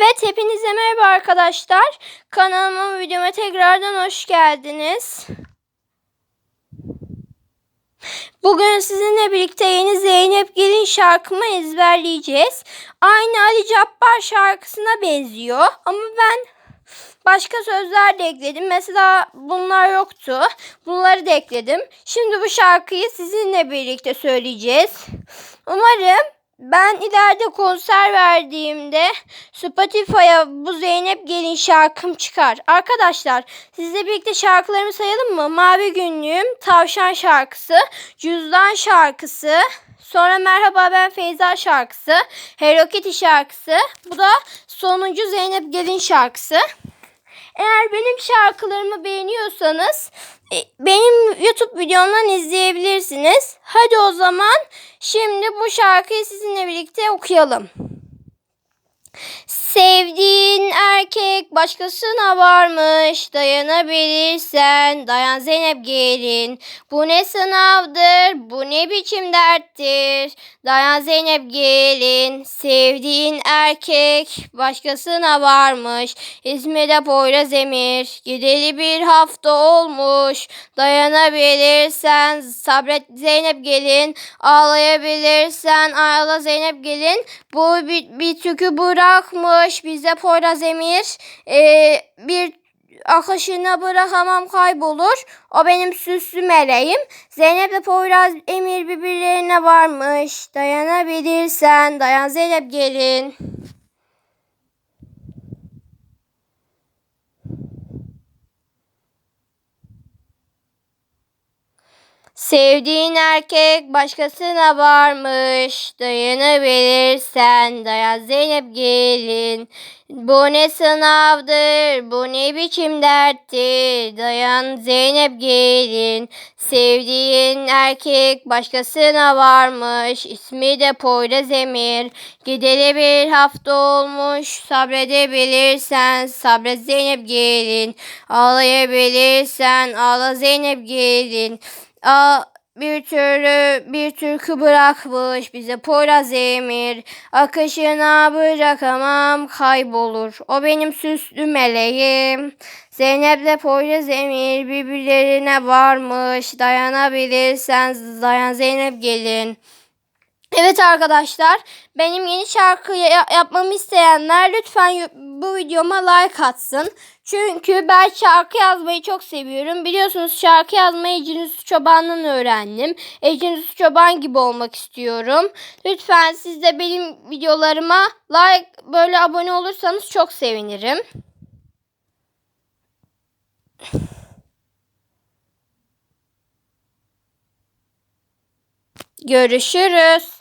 Evet, hepinize merhaba arkadaşlar. Kanalıma videoma tekrardan hoş geldiniz. Bugün sizinle birlikte yeni Zeynep Gelin şarkımı ezberleyeceğiz. Aynı Ali Cabbar şarkısına benziyor ama ben başka sözler de ekledim. Mesela bunlar yoktu. Bunları da ekledim. Şimdi bu şarkıyı sizinle birlikte söyleyeceğiz. Umarım ben ileride konser verdiğimde Spotify'a bu Zeynep Gelin şarkım çıkar. Arkadaşlar sizle birlikte şarkılarımı sayalım mı? Mavi Günlüğüm, Tavşan şarkısı, Cüzdan şarkısı, sonra Merhaba Ben Feyza şarkısı, Hello Kitty şarkısı. Bu da sonuncu Zeynep Gelin şarkısı. Eğer benim şarkılarımı beğeniyorsanız e, benim YouTube videomdan izleyebilirsiniz. Hadi o zaman şimdi bu şarkıyı sizinle birlikte okuyalım. Erkek başkasına varmış. Dayanabilirsen dayan Zeynep gelin. Bu ne sınavdır bu ne biçim derttir? Dayan Zeynep gelin. Sevdiğin erkek başkasına varmış. İzmir'de Poyraz Emir. Gideli bir hafta olmuş. Dayanabilirsen sabret Zeynep gelin. Ağlayabilirsen ağla Zeynep gelin. Bu bir, bir tükü bırakmış. Bize Poyraz Emir ee, bir akışına bırakamam kaybolur. O benim süslü meleğim. Zeynep ve Poyraz Emir birbirlerine varmış. Dayanabilirsen dayan Zeynep gelin. Sevdiğin erkek başkasına varmış. Dayanabilirsen dayan Zeynep gelin. Bu ne sınavdır, bu ne biçim derttir. Dayan Zeynep gelin. Sevdiğin erkek başkasına varmış. İsmi de Poyraz Emir. Gideli bir hafta olmuş. Sabredebilirsen sabret Zeynep gelin. Ağlayabilirsen ağla Zeynep gelin. Aa, bir türlü bir türkü bırakmış bize Poyraz Emir. Akışına bırakamam kaybolur. O benim süslü meleğim. Zeynep'le Poyraz Emir birbirlerine varmış. Dayanabilirsen dayan Zeynep gelin. Evet arkadaşlar benim yeni şarkı yapmamı isteyenler lütfen bu videoma like atsın. Çünkü ben şarkı yazmayı çok seviyorum. Biliyorsunuz şarkı yazmayı Eciniz Çoban'dan öğrendim. Eciniz Çoban gibi olmak istiyorum. Lütfen siz de benim videolarıma like böyle abone olursanız çok sevinirim. Görüşürüz.